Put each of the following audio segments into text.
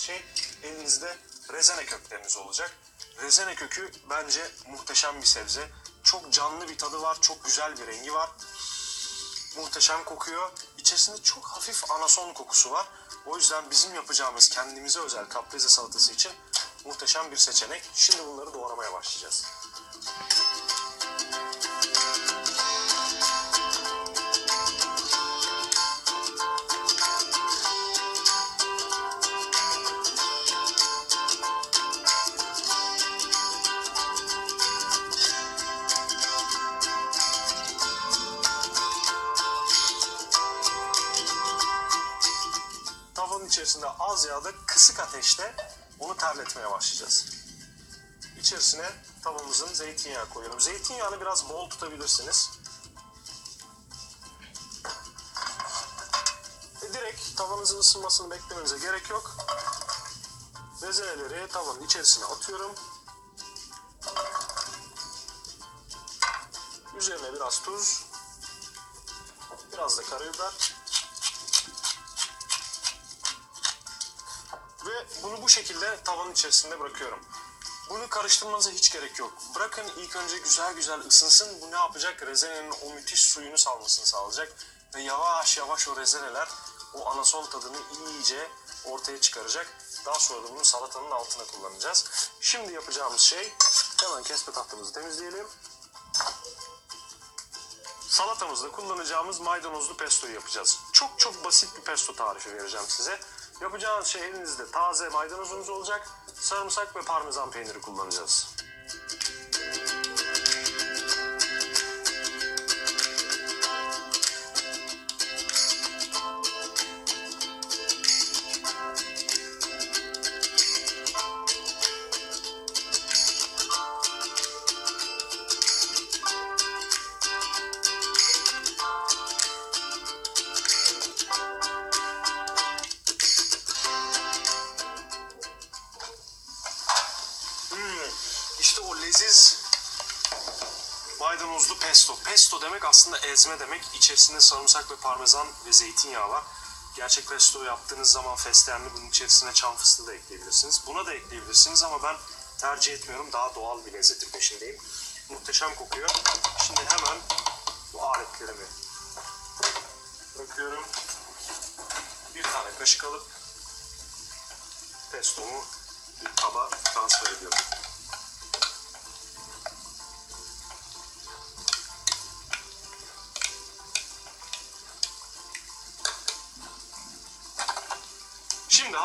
şey elinizde rezene kökleriniz olacak. Rezene kökü bence muhteşem bir sebze. Çok canlı bir tadı var, çok güzel bir rengi var. Muhteşem kokuyor. İçerisinde çok hafif anason kokusu var. O yüzden bizim yapacağımız kendimize özel kaprese salatası için muhteşem bir seçenek. Şimdi bunları doğramaya başlayacağız. İçerisinde az yağda kısık ateşte onu terletmeye başlayacağız. İçerisine tavamızın zeytinyağı koyuyorum. Zeytinyağını biraz bol tutabilirsiniz. Ve direkt tavanızın ısınmasını beklemenize gerek yok. Bezeleri tavanın içerisine atıyorum. Üzerine biraz tuz, biraz da karabiber. Ve bunu bu şekilde tavanın içerisinde bırakıyorum. Bunu karıştırmanıza hiç gerek yok. Bırakın ilk önce güzel güzel ısınsın. Bu ne yapacak? Rezenenin o müthiş suyunu salmasını sağlayacak. Ve yavaş yavaş o rezeneler o anason tadını iyice ortaya çıkaracak. Daha sonra da bunu salatanın altına kullanacağız. Şimdi yapacağımız şey hemen kesme tahtımızı temizleyelim. Salatamızda kullanacağımız maydanozlu pestoyu yapacağız. Çok çok basit bir pesto tarifi vereceğim size. Yapacağınız şey elinizde taze maydanozunuz olacak. Sarımsak ve parmesan peyniri kullanacağız. İşte o leziz maydanozlu pesto. Pesto demek aslında ezme demek. İçerisinde sarımsak ve parmesan ve zeytinyağı var. Gerçek pesto yaptığınız zaman fesleğenli bunun içerisine çam fıstığı da ekleyebilirsiniz. Buna da ekleyebilirsiniz ama ben tercih etmiyorum. Daha doğal bir lezzetin peşindeyim. Muhteşem kokuyor. Şimdi hemen bu aletlerimi bırakıyorum. Bir tane kaşık alıp pestomu bir kaba transfer ediyorum.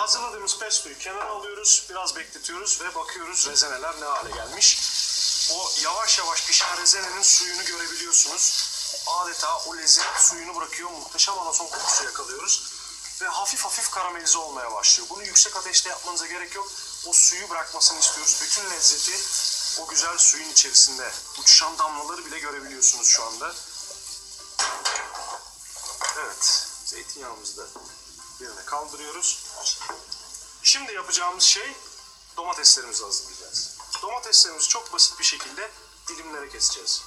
Hazırladığımız pestoyu kenara alıyoruz, biraz bekletiyoruz ve bakıyoruz rezeneler ne hale gelmiş. O yavaş yavaş pişen rezenenin suyunu görebiliyorsunuz. Adeta o lezzet suyunu bırakıyor, muhteşem anason kokusu yakalıyoruz. Ve hafif hafif karamelize olmaya başlıyor. Bunu yüksek ateşte yapmanıza gerek yok. O suyu bırakmasını istiyoruz. Bütün lezzeti o güzel suyun içerisinde. Uçuşan damlaları bile görebiliyorsunuz şu anda. Evet, zeytinyağımızı da yerine kaldırıyoruz. Şimdi yapacağımız şey domateslerimizi hazırlayacağız. Domateslerimizi çok basit bir şekilde dilimlere keseceğiz.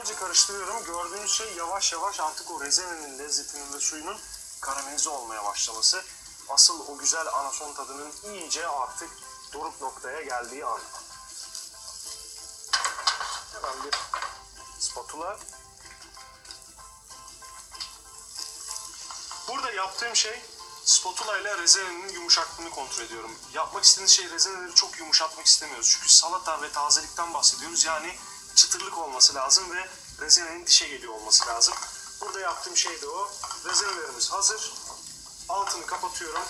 Güzelce karıştırıyorum. Gördüğünüz şey yavaş yavaş artık o rezenenin lezzetinin ve suyunun karamelize olmaya başlaması. Asıl o güzel anason tadının iyice artık doruk noktaya geldiği an. Hemen bir spatula. Burada yaptığım şey spatula ile rezenenin yumuşaklığını kontrol ediyorum. Yapmak istediğiniz şey rezeneleri çok yumuşatmak istemiyoruz. Çünkü salata ve tazelikten bahsediyoruz. Yani çıtırlık olması lazım ve rezenenin dişe geliyor olması lazım. Burada yaptığım şey de o. Rezenelerimiz hazır. Altını kapatıyorum.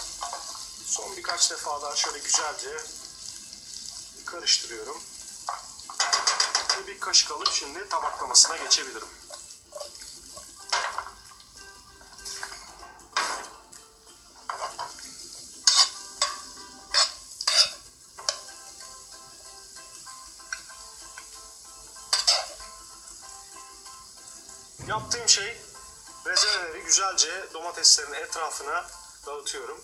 Son birkaç defa daha şöyle güzelce karıştırıyorum. Ve bir kaşık alıp şimdi tabaklamasına geçebilirim. Yaptığım şey rezeneleri güzelce domateslerin etrafına dağıtıyorum.